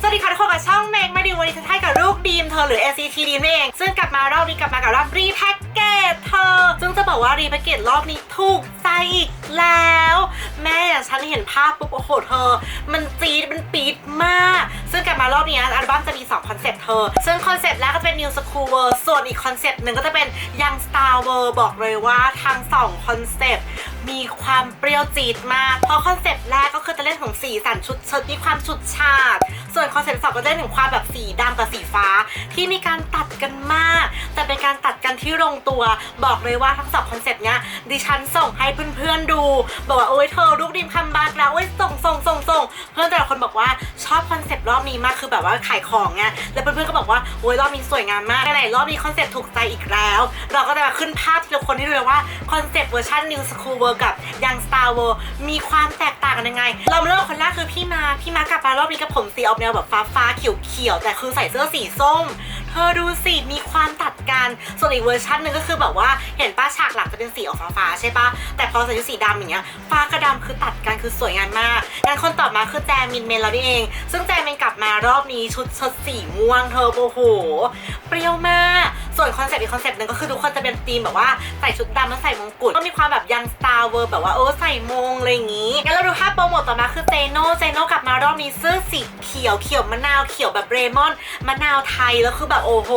สวัสดีค่ะทุกคนกับช่องเมกมาดิวันนี้จะให้กับลูกดีมเธอหรือ NCT ดีมเองซึ่งกลับมารอบนี้กลับมากับรอบรีแพ็กเกจเธอ ซึ่งจะบอกว่ารีแพ็กเกจรอบนี้ถูกใจอีกแล้ว แม่อย่างฉันเห็นภาพปุ๊บโอ้โหเธอ มันจี๊ดมันปี๊ดมาก ซึ่งกลับมารอบนี้อัลบั้มจะมี2คอนเซ็ปต์เธอ ซึ่งคอนเซ็ปต์แรกก็จะเป็น New School World ส่วนอีกคอนเซ็ปต์หนึ่งก็จะเป็น Young Star World บอกเลยว่าทั้งสองคอนเซ็ปต์ มีความเปรี้ยวจี๊ดมาก เพราะคอนเซปต์แรกก็คือจะเล่นของสีสันชุดเชิดมีความชุดฉากส่วนคอนเซปต์สองก็จะเล่นถึงความแบบสีดำกับสีฟ้า ที่มีการตัดกันมาก แต่เป็นการตัดกันที่ลงตัว บอกเลยว่าทั้งสองคอนเซปต์เนี้ยดิฉันส่งให้เพื่อนๆดู บอกว่าโอ้ยเธอลูกดิมคัมบักแล้วโอ้ยส่งส่งส่งส่งเพื่อนแต่ละคนบอกว่าชอบคอนเซปต์รอบนี้มากคือแบบว่าขายของไงแล้วเพื่อนๆก็บอกว่าโอ้ยรอบนี้สวยงามมากไหนรอบนี้คอนเซปต์ถูกใจอีกแล้ว เราก็จะมาขึ้นภาพทีละคนให้ดูเลยว่าคอนเซปต์เวอร์ชัน New School World กับ Young Star World มีความแตกต่างกันยังไง เราเริ่มคนแรกคือพี่มาพี่มากลับมารอบนี้กับผมสีออกแนวแบบฟ้าฟ้าๆเขียวเขียวๆแต่คือใส่เสื้อสีส้ม เธอดูสิมีความตัดกัน ส่วนอีกเวอร์ชันหนึ่งก็คือแบบว่าเห็นป้าฉากหลังจะเป็นสีออกฟ้าๆใช่ปะแต่พอใส่ชุดสีดำอย่างเงี้ยฟ้ากับดำคือตัดกันคือสวยงามมากงั้นคนต่อมาคือแจมินเมนเรานี่เอง ซึ่งแจมินกลับมารอบนี้ชุดชดสีม่วงเธอโอ้โห เปรี้ยวมาก ส่วนคอนเซ็ปต์อีกคอนเซ็ปต์หนึ่งก็คือทุกคนจะเป็นธีมแบบว่าใส่ชุดดำแล้วใส่มงกุฎก็มีความแบบยังสตาร์เวอร์แบบว่าเออใส่มงอะไรอย่างงี้งั้นเราดูภาพโปรโมทต่อมาคือเจโน่เจโน่กลับมารอบนี้เสื้อสีเขียวเขียวมะนาวเขียวแบบเรมอนมะนาวไทยแล้วคือแบบโอ้โห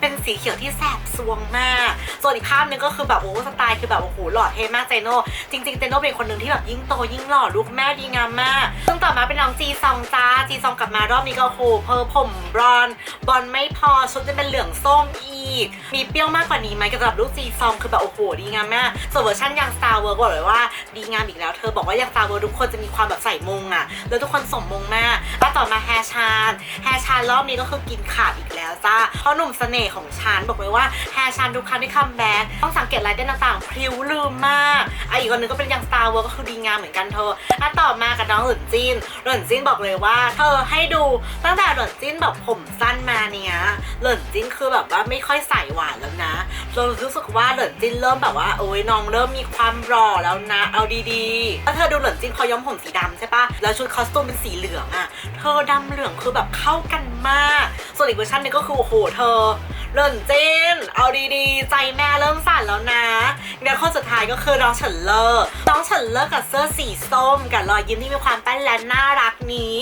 เป็นสีเขียวที่แสบสวงมาก ส่วนอีกภาพหนึงก็คือแบบโอ้สไตล์คือแบบโอ้โหหล่อเท่มากเจโน่จริงๆเจโน่เป็นคนหนึ่งที่แบบยิ่งโตยิ่งหล่อลูกแม่ดีงามมากซึ่งต่อมาเป็นน้องจีซองจ้าจีซองกลับมารอบนี้ก็โอ้โหเพอผมบรอนซ์บอลไม่พอชุดจะเป็นเหลืองส้มอีก มีเปรี้ยวมากกว่านี้ไหมกับสำหรับลูกจีซองคือแบบโอ้โหดีงามมากส่วนเวอร์ชันยังสตาร์เวิร์กบอกเลยว่าดีงามอีกแล้ว เธอบอกว่ายังสตาร์เวิร์ทุกคนจะมีความแบบใส่มงอะแล้วทุกคนสมมงมากแล้วต่อมาแฮชานแฮชานรอบนี้ก็คือกินขาดอีกแล้วจ้าเพราะหนุ่มเสน่ห์ของฉันบอกเลยว่าแฮชานทุกครั้งที่คัมแบ็กต้องสังเกตลายเต้นต่างๆพริ้วลืมมากไออีกคนนึงก็เป็นยังสตาร์เวิร์ก็คือดีงามเหมือนกันเธออะต่อมากับน้องหลุนจินหลุนจินบอกเลยว่า เธอให้ดูตั้งแต่หลุนจินแบบผมสั้นมาเนี้ยหลุนจินคือแบบว่าไม่ค่อยใส่หวานแล้วนะ เรารู้สึกว่าเหลินจินเริ่มแบบว่าโอ้ยน้องเริ่มมีความรอแล้วนะ เอาดีๆแล้วเธอดูเหลินจินเขาย้อมผมสีดำใช่ปะแล้วชุดคอสตูมเป็นสีเหลืองอะเธอดำเหลืองคือแบบเข้ากันมาก ส่วนอีกเวอร์ชันนึงก็คือโอ้โหเธอ เหลินจินเอาดีๆ ใจแม่เริ่มสั่นแล้วนะเดี๋ยวคนสุดท้ายก็คือน้องเฉินเลอร์น้องเฉินเลอร์กับเสื้อสีส้ม กับรอยยิ้มที่มีความแป้นและน่ารักนี้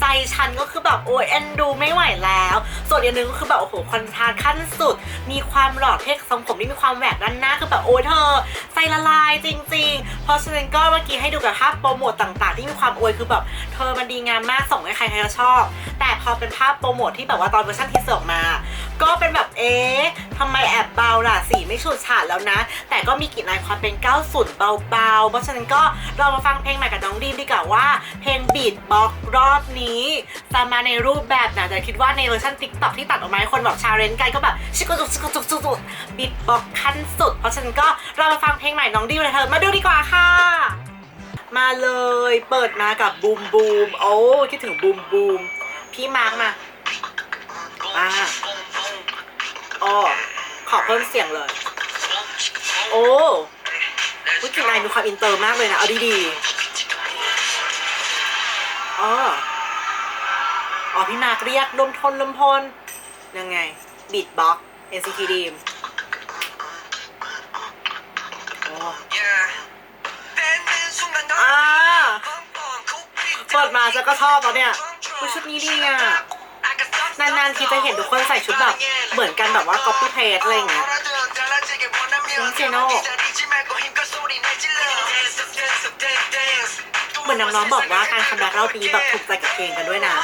ใจฉันก็คือแบบโอ้ยเอ็นดูไม่ไหวแล้ว ส่วนอีกนึงก็คือแบบโอ้โหคอนทราขั้นสุด มีความหล่อเท่ทรงผมที่มีความแหวกด้านหน้าคือแบบโอ้ยเธอใจละลายจริง ๆ เพราะฉะนั้นก็เมื่อกี้ให้ดูกับภาพโปรโมทต่างๆ ที่มีความอวยคือแบบเธอมันดีงามมากส่งให้ใครใครก็ชอบ แต่พอเป็นภาพโปรโมทที่แบบว่าตอนเวอร์ชันที่สิร์ฟมา ก็เป็นแบบเอ๊ะทำไมแอบเบาล่ะสีไม่ฉูดฉาดแล้วนะ แต่ก็มีกลิ่นอายความเป็น 90 เบาๆ เพราะฉะนั้นก็เรามาฟังเพลงใหม่กับน้องดีมดีกว่าว่า เพลงบีทบ็อกรอบนี้จะมาในรูปแบบไหนแต่คิดว่าในเวอร์ชันติ๊กต็อกที่ตัดออกมาให้คนแบบชาเลนจ์กันก็แบบชิคกุจุกชิคกุจุกชิคกุจุกบีทบ็อกขั้นสุด เพราะฉะนั้นก็เรามาฟังเพลงใหม่น้องดีมเลยเธอมาดูดีกว่าค่ะมาเลยเปิดมากับบูมบูมโอ้คิดถึงบูมบูมพี่มาร์กมาอ่า ขอเพิ่มเสียงเลย โอ้วิกินายมีความอินเตอร์มากเลยนะ เอาดีๆอ๋ออ๋อพี่มาร์กเรียกลมทนลมพลยังไง บีทบ็อก NCT Dream โอ้อ่าเปิดมาจะก็ชอบแล้วเนี่ยอุ๊ยชุดนี้ดีอะ นานๆทีจะเห็นทุกคนใส่ชุดแบบ เหมือนกันแบบว่า copy paste อะไรอย่างเงี้ยเจโน่เหมือนน้องๆบอกว่าการคัมแบ็กรอบนี้แบบถูกใจกับเพลงกันด้วยนะ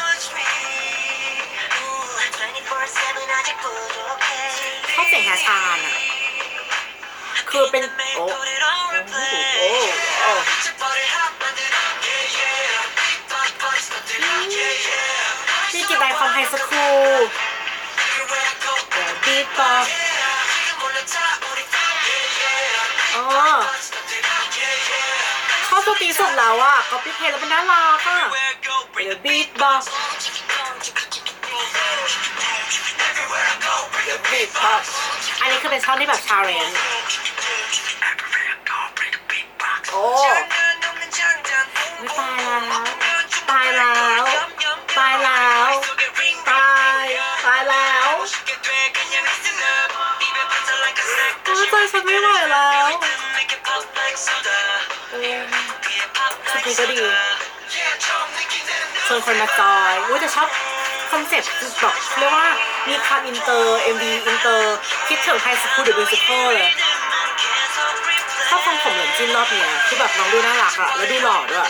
ชอบเสียงฮาชานอะคือเป็นโอ้โอ้โอ้โอ้พี่กินไดคอนไฮสคูล ชอาตัวตีสุดแล้วอะก็พี่เพลแล้วเป็นน่ารักอะเดี๋ยวบีทบ็อกอันนี้คือเป็นช่องที่แบบชาเลนจ์โอ้ตายแล้วตายแล้วตายแล้วตายตายแล้วใจฉันไม่ไหวแล้ว ก็ดีชวนคนมาจอยอุ้ยจะชอบคอนเซ็ปต์แบบเรียกว่ามีความอินเตอร์ MV อินเตอร์คิดถึงไฮสคูลเดอะมิวสิคลเลยชอบทำผมเหมือนจินรอบเนี้ยคือแบบน้องดูน่ารักอะแล้วดูหล่อด้วย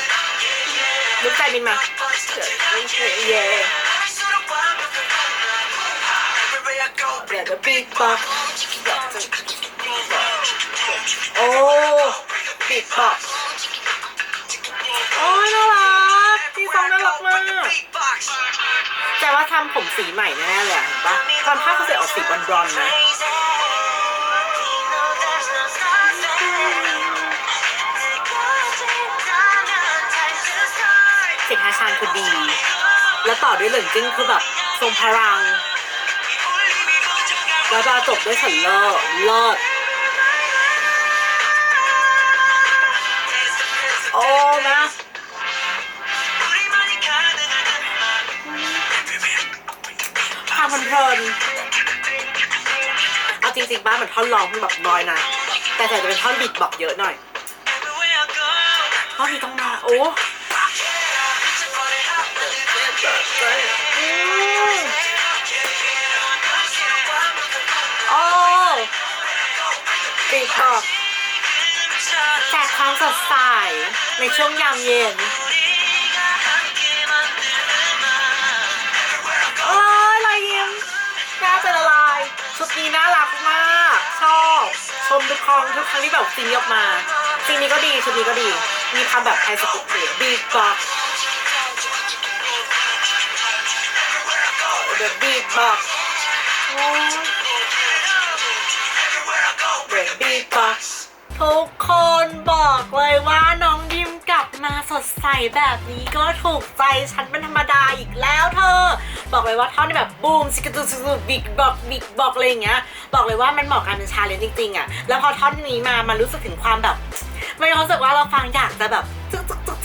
ลุกใจบินมาเย่เดี๋ยวจะปีกปอกโอ้ปีกปอก ดีซองน่ารักมากแต่ว่าทำผมสีใหม่แน่ๆเลยอะเห็นปะตอนภาพเขาจะออกสีบอลๆนะ เสียงฮาชานคือดี แล้วต่อด้วยเหลินจิ้งคือแบบทรงพลัง แล้วจะจบด้วยฉันเลิศเลิศโอ้นะ เพลินเอาจริงๆบ้านเหมือนท่อนร้องมันแบบน้อยนะ แต่แต่จะเป็นท่อนบิดบอกเยอะหน่อยท่อนนี้ต้องมาโอ้โอ้ปีกอกแจกความสดใสในช่วงยามเย็น น่าจะละลาย ชุดนี้น่ารักมาก ชอบ ชมทุกครั้งทุกครั้งที่แบบซีนออกมาซีนนี้ก็ดี ชุดนี้ก็ดี มีความแบบไฮสคูลบีบ็อกเดอะบีบ็อกเดอะบีบ็อกทุกคนบอกเลยว่าน้องดิมกลับมาสดใสแบบนี้ก็ถูกใจฉันเป็นธรรมดาอีกแล้วเธอ บอกเลยว่าท่อนที่แบบบูมซิกตูซิกบิ๊กบอกบิ๊กบอกอะไรอย่างเงี้ยบอกเลยว่ามันเหมาะกับการเป็นชาเลนจ์จริงๆอะแล้วพอท่อนนี้มามันรู้สึกถึงความแบบมันรู้สึกว่าเราฟังอยากจะแบบจึ๊กจึ๊กจึ๊ก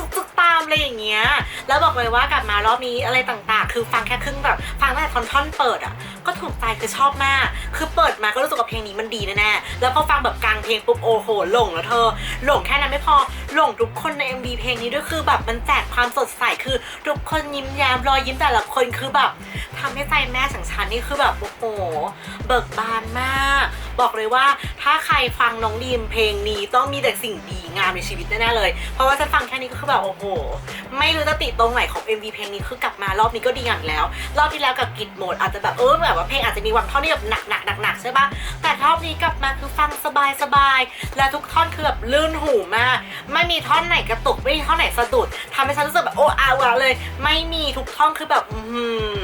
ามอะไรอย่างเงี้ย แล้วบอกเลยว่ากลับมารอบนี้อะไรต่างๆ คือฟังแค่ครึ่งแบบฟังตั้งแต่ท่อนท่อนเปิดอะ ก็ถูกใจคือชอบมาก คือเปิดมาก็รู้สึกว่าเพลงนี้มันดีแน่ๆ แล้วพอฟังแบบกลางเพลงปุ๊บโอ้โหหลงแล้วเธอ หลงแค่นั้นไม่พอหลงทุกคนใน MV เพลงนี้ด้วยคือแบบมันแจกความสดใสคือทุกคนยิ้มแย้มรอยยิ้มแต่ละคนคือแบบ ทำให้ใจแม่สังชันนี่คือแบบโอ้โหเบิกบานมาก บอกเลยว่าถ้าใครฟังน้องดีมเพลงนี้ต้องมีแต่สิ่งดีงามในชีวิตแน่ๆเลย เพราะว่าฉันฟังแค่นี้ก็คือแบบโอ้โห ไม่รู้จะติตรงไหนของ MV เพลงนี้คือกลับมารอบนี้ก็ดีอย่างแล้ว รอบที่แล้วกับกิจโหมดอาจจะแบบเออแบบว่าเพลงอาจจะมีวางท่อนที่แบบหนักหนักหนักหนักใช่ปะแต่รอบนี้กลับมาคือฟังสบายสบายและทุกท่อนคือแบบลื่นหูมาก ไม่มีท่อนไหนกระตุกไม่มีท่อนไหนสะดุดทำให้ฉันรู้สึกแบบโอ้อาวะเลย ไม่มีทุกท่อนคือแบบอือหือ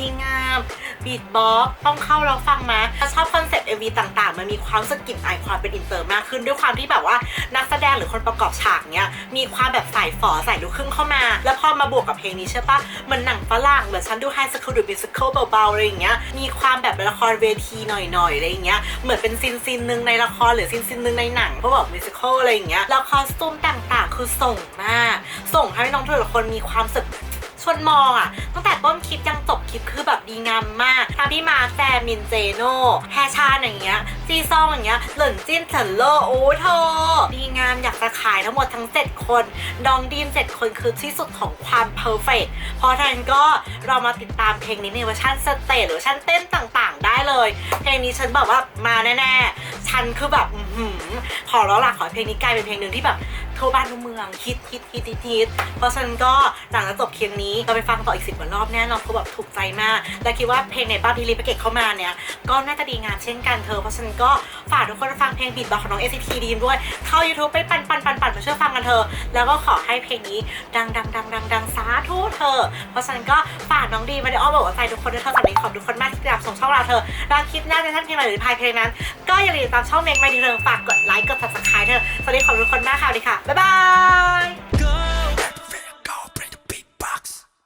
ดีงามบีทบ็อกต้องเข้าแล้วฟังมาถ้าชอบคอนเซ็ปต์ MV ต่างๆ มันมีความสกกลิ่นอความเป็นอินเตอร์มากขึ้นด้วยความที่แบบว่านักแสดงหรือคนประกอบฉากเนี้ยมีความแบบใส่ฝอใส่ลูกครึ่งเข้ามา แล้วพอมาบวกกับเพลงนี้ใช่ปะเหมือนหนังฝรั่งเหมือนฉันดูไฮสคูลหรือมิวสิควลเบาๆอะไรอย่างเงี้ยมีความแบบละครเวทีหน่อยๆอะไรอย่างเงี้ยเหมือนเป็นซีนซีนหนึ่งในละครหรือซีนซีนหนึ่งในหนังเพราะแบบมิวสิควลอะไรอย่างเงี้ยแล้วคอสตูมต่างๆ คือส่งมาก ส่งให้น้องทุกคนมีความสึก ชวนมองอะตั้งแต่ต้นคลิปยังจบคลิปคือแบบดีงามมากทั้งพี่มาแซมมินเจโน่แฮชานอย่างเงี้ยจีซองอย่างเงี้ยเหลินจิ้นเฉินเลอโอ้เธอดีงามอยากจะขายทั้งหมดทั้ง 7 คนดองดีม7คนคือที่สุดของความเพอร์เฟกเพราะฉะนั้นก็เรามาติดตามเพลงนี้ในเวอร์ชันสเตจหรือเวอร์ชันเต้นต่างๆ ได้เลย เพลงนี้ฉันบอกว่ามาแน่ๆ ฉันคือแบบอื้อหือขอร้องหลักขอเพลงนี้กลายเป็นเพลงหนึ่งที่แบบ ทั่วบ้านทั่วเมืองฮิตฮิตฮิตฮิตเพราะฉะนั้นก็หลังจากจบเพลงนี้เราไปฟังต่ออีกสิบกว่ารอบแน่นอนเพราแบบถูกใจมาก และคิดว่าเพลงในบ้านที่รีพเกตเข้ามาเนี่ยก็น่าจะดีงามเช่นกันเธอเพราะฉะนั้นก็ ฝากทุกคนฟังเพลงบีทบอกของน้อง ACT ดีมด้วย เข้า YouTube ไปปั่นปั่นปั่นปั่นมาช่วยฟังกันเธอ แล้วก็ขอให้เพลงนี้ดังดังดังดังดังสาธุเธอ เพราะฉะนั้นก็ฝากน้องดีมาได้อ้อมบอกว่าใจทุกคนด้วยเธอสำหรับขอบทุกคนมากที่ติดตามส่งช่องเราเธอแล้วคลิปหน้าจะท่านเพลงอะไรหรือพายเพลงนั้น ก็อย่าลืมตามช่องเมกมาดีเธอฝากกดไลค์กด subscribe เธอสวัสดีขอบคุณทุกคนมากค่ะสวัสดีค่ะบ๊ายบาย